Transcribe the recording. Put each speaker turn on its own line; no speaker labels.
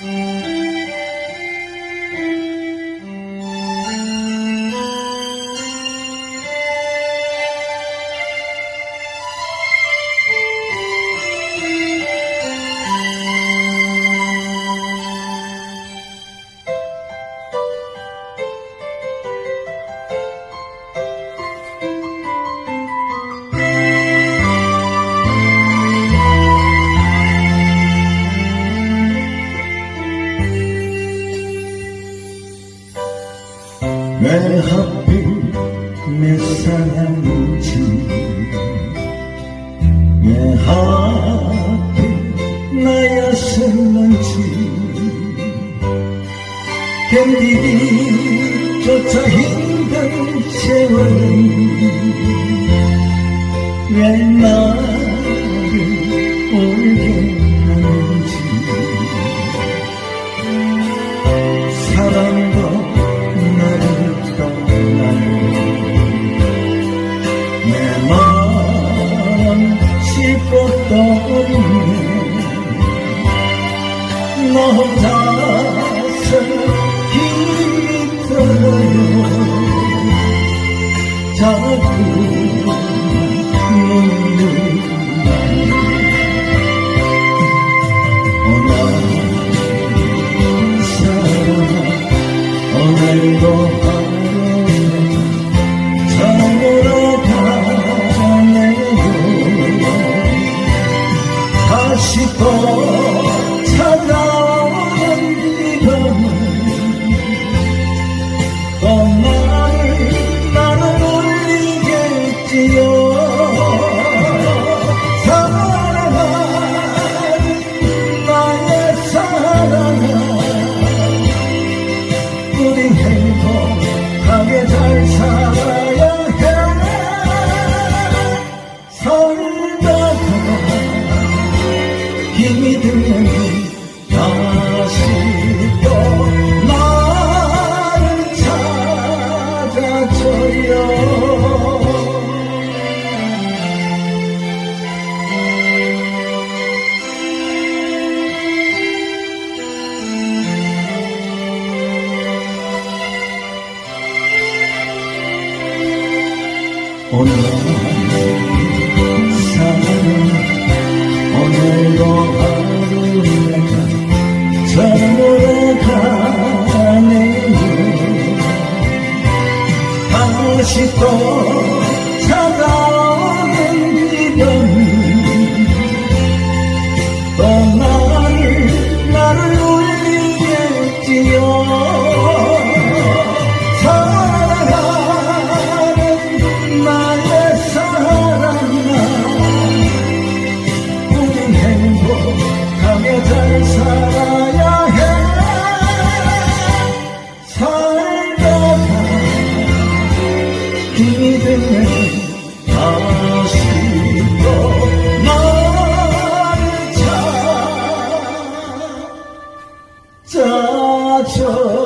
Mm-hmm. 왜 하필 내 사랑인지 왜 하필 나였었는지 견디기조차 힘든 세월이 왜나 떠오르는 너 혼자 오늘 사랑 오늘도 하루 내가 전부를 가네요 하고 싶어 기대해 다시 또 나를 찾아